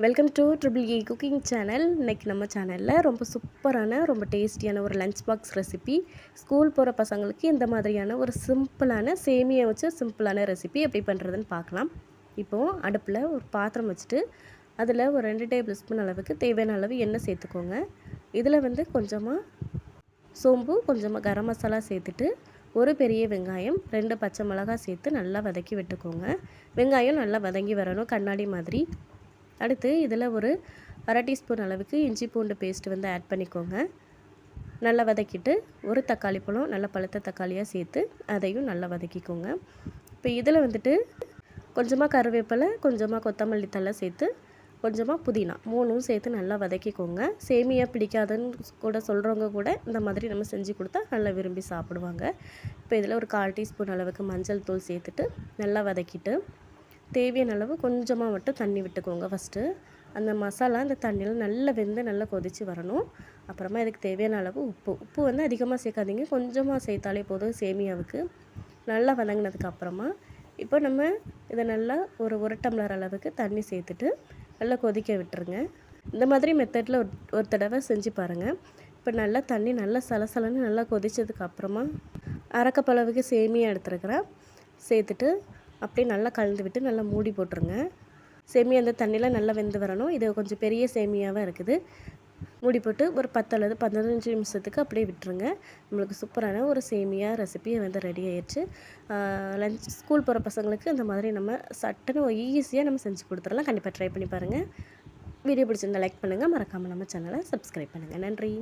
Welcome to triple E cooking channel இன்றைக்கி நம்ம சேனலில் ரொம்ப சூப்பரான ரொம்ப டேஸ்டியான ஒரு லஞ்ச் பாக்ஸ் ரெசிபி ஸ்கூல் போகிற பசங்களுக்கு இந்த மாதிரியான ஒரு சிம்பிளான சேமியை வச்சு சிம்பிளான ரெசிபி எப்படி பண்ணுறதுன்னு பார்க்கலாம். இப்போது அடுப்பில் ஒரு பாத்திரம் வச்சுட்டு அதில் ஒரு ரெண்டு டேபிள் ஸ்பூன் அளவுக்கு தேவையான அளவு எண்ணெய் சேர்த்துக்கோங்க. இதில் வந்து கொஞ்சமாக சோம்பு கொஞ்சமாக கரம் மசாலா சேர்த்துட்டு ஒரு பெரிய வெங்காயம் ரெண்டு பச்சை மிளகாய் சேர்த்து நல்லா வதக்கி விட்டுக்கோங்க. வெங்காயம் நல்லா வதங்கி வரணும் கண்ணாடி மாதிரி. அடுத்து இதில் ஒரு அரை டீஸ்பூன் அளவுக்கு இஞ்சி பூண்டு பேஸ்ட் வந்து ஆட் பண்ணிக்கோங்க. நல்லா வதக்கிட்டு ஒரு தக்காளி பழம் நல்லா பழுத்த தக்காளியாக சேர்த்து அதையும் நல்லா வதக்கிக்கோங்க. இப்போ இதில் வந்துட்டு கொஞ்சமாக கருவேப்பிலை கொஞ்சமாக கொத்தமல்லி தலை சேர்த்து கொஞ்சமாக புதினா மூணும் சேர்த்து நல்லா வதக்கிக்கோங்க. சேமியா பிடிக்காதுன்னு கூட சொல்கிறவங்க கூட இந்த மாதிரி நம்ம செஞ்சு கொடுத்தா நல்லா விரும்பி சாப்பிடுவாங்க. இப்போ இதில் ஒரு கால் டீஸ்பூன் அளவுக்கு மஞ்சள் தூள் சேர்த்துட்டு நல்லா வதக்கிட்டு தேவையான அளவு கொஞ்சமாக மட்டும் தண்ணி விட்டுக்கோங்க ஃபஸ்ட்டு அந்த மசாலா அந்த தண்ணியில் நல்லா வெந்து நல்லா கொதித்து வரணும். அப்புறமா இதுக்கு தேவையான அளவு உப்பு. உப்பு வந்து அதிகமாக சேர்க்காதீங்க. கொஞ்சமாக சேர்த்தாலே போதும் சேமியாவுக்கு. நல்லா வதங்கினதுக்கு அப்புறமா இப்போ நம்ம இதை நல்லா ஒரு ஒரு டம்ளர் அளவுக்கு தண்ணி சேர்த்துட்டு நல்லா கொதிக்க விட்டுருங்க. இந்த மாதிரி மெத்தடில் ஒரு ஒரு தடவை செஞ்சு பாருங்கள் இப்போ நல்லா தண்ணி நல்லா சலசலன்னு நல்லா கொதித்ததுக்கு அப்புறமா அரைக்கப்பளவுக்கு சேமியா எடுத்துருக்கிறேன். சேர்த்துட்டு அப்படியே நல்லா கலந்து விட்டு நல்லா மூடி போட்டுருங்க. சேமியா அந்த தண்ணியில் நல்லா வெந்து வரணும். இது கொஞ்சம் பெரிய சேமியாவாக இருக்குது. மூடி போட்டு ஒரு பத்து அல்லது பதினஞ்சு நிமிஷத்துக்கு அப்படியே விட்டுருங்க. நம்மளுக்கு சூப்பரான ஒரு சேமியா ரெசிபி வந்து ரெடி ஆயிடுச்சு. லஞ்ச் ஸ்கூல் போகிற பசங்களுக்கு இந்த மாதிரி நம்ம சட்டுன்னு ஈஸியாக நம்ம செஞ்சு கொடுத்துடலாம். கண்டிப்பாக ட்ரை பண்ணி பாருங்கள் வீடியோ பிடிச்சிருந்தா லைக் பண்ணுங்கள் மறக்காமல் நம்ம சேனலை சப்ஸ்கிரைப் பண்ணுங்கள் நன்றி.